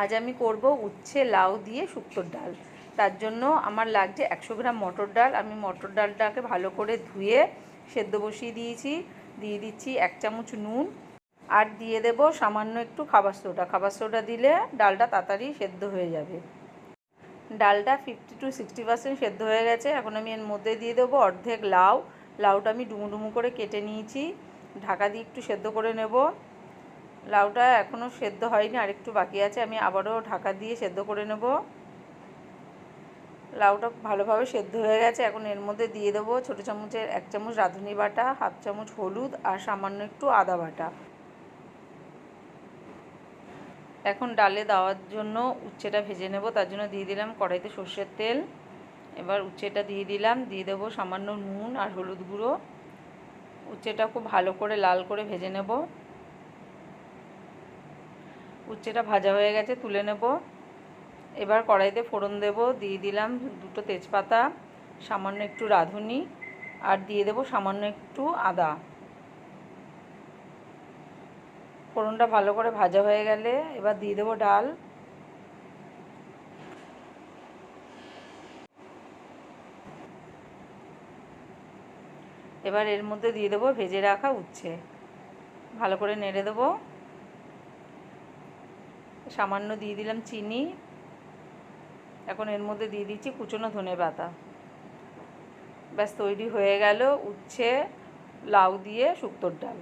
আজ আমি করব উচ্ছে লাউ দিয়ে শুক্তোর ডাল। তার জন্য আমার লাগছে একশো গ্রাম মটর ডাল। আমি মটর ডালটাকে ভালো করে ধুয়ে সেদ্ধ বসিয়ে দিয়েছি। দিয়ে দিচ্ছি এক চামচ নুন। আর দিয়ে দেব সামান্য একটু খাবার সোডা। খাবার সোডা দিলে ডালটা তাড়াতাড়ি সেদ্ধ হয়ে যাবে। ডালটা ফিফটি টু সিক্সটি পার্সেন্ট সেদ্ধ হয়ে গেছে। এখন আমি এর মধ্যে দিয়ে দেবো অর্ধেক লাউ। লাউটা আমি ডুমু ডুমু করে কেটে নিয়েছি। ঢাকা দিয়ে একটু সেদ্ধ করে নেব। লাউটা এখনও সেদ্ধ হয়নি আর একটু বাকি আছে, আমি আবারও ঢাকা দিয়ে সেদ্ধ করে নেব। লাউটা ভালোভাবে সেদ্ধ হয়ে গেছে, এখন এর মধ্যে দিয়ে দেবো ছোটো চামচের এক চামচ রাঁধুনি বাটা, হাফ চামচ হলুদ আর সামান্য একটু আদা বাটা। এখন ডালে দেওয়ার জন্য উচ্ছেটা ভেজে নেব, তার জন্য দিয়ে দিলাম কড়াইতে সর্ষের তেল। এবার উচ্ছেটা দিয়ে দিলাম, দিয়ে দেবো সামান্য নুন আর হলুদ গুঁড়ো। উচ্ছেটা খুব ভালো করে লাল করে ভেজে নেব। উচ্ছেটা ভাজা হয়ে গেছে, তুলে নেব। এবার কড়াইতে ফোড়ন দেব, দিয়ে দিলাম দুটো তেজপাতা, সামান্য একটু রাঁধুনি, আর দিয়ে দেবো সামান্য একটু আদা। ফোড়নটা ভালো করে ভাজা হয়ে গেলে এবার দিয়ে দেবো ডাল। এবার এর মধ্যে দিয়ে দেবো ভেজে রাখা উচ্ছে। ভালো করে নেড়ে দেবো। সামান্য দিয়ে দিলাম চিনি। এখন এর মধ্যে দিয়ে দিচ্ছি কুচনো ধনে পাতা। ব্যাস তৈরি হয়ে গেল, উচ্ছে, লাউ দিয়ে শুক্তোর ডাল।